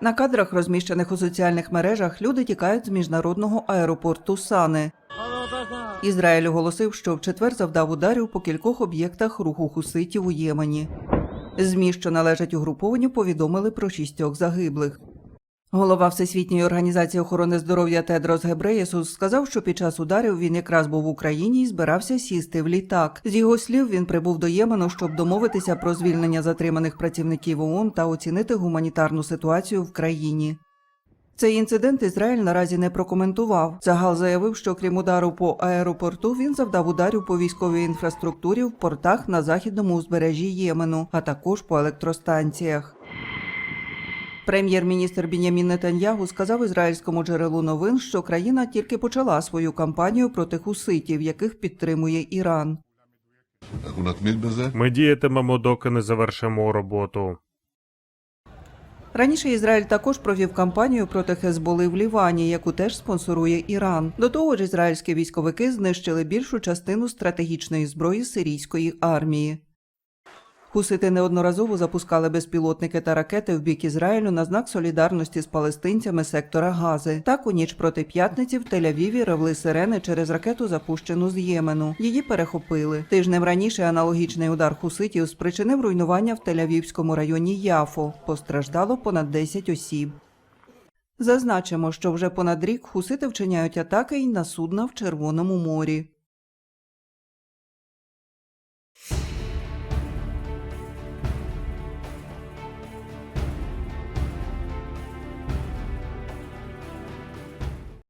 На кадрах, розміщених у соціальних мережах, люди тікають з міжнародного аеропорту Сани. Ізраїль оголосив, що в четвер завдав ударів по кількох об'єктах руху хуситів у Ємені. ЗМІ, що належать угрупованню, повідомили про шістьох загиблих. Голова Всесвітньої організації охорони здоров'я Тедрос Гебреєсус сказав, що під час ударів він якраз був в Україні і збирався сісти в літак. З його слів, він прибув до Ємену, щоб домовитися про звільнення затриманих працівників ООН та оцінити гуманітарну ситуацію в країні. Цей інцидент Ізраїль наразі не прокоментував. Загал заявив, що крім удару по аеропорту, він завдав ударів по військовій інфраструктурі в портах на західному узбережжі Ємену, а також по електростанціях. Прем'єр-міністр Бінямін Нетаньягу сказав ізраїльському джерелу новин, що країна тільки почала свою кампанію проти хуситів, яких підтримує Іран. Ми діятимемо, доки не завершимо роботу. Раніше Ізраїль також провів кампанію проти Хезболи в Лівані, яку теж спонсорує Іран. До того ж, ізраїльські військовики знищили більшу частину стратегічної зброї сирійської армії. Хусити неодноразово запускали безпілотники та ракети в бік Ізраїлю на знак солідарності з палестинцями сектора Гази. Так у ніч проти п'ятниці в Тель-Авіві ревли сирени через ракету, запущену з Ємену. Її перехопили. Тижнем раніше аналогічний удар хуситів спричинив руйнування в Тель-Авівському районі Яфо. Постраждало понад 10 осіб. Зазначимо, що вже понад рік хусити вчиняють атаки й на судна в Червоному морі.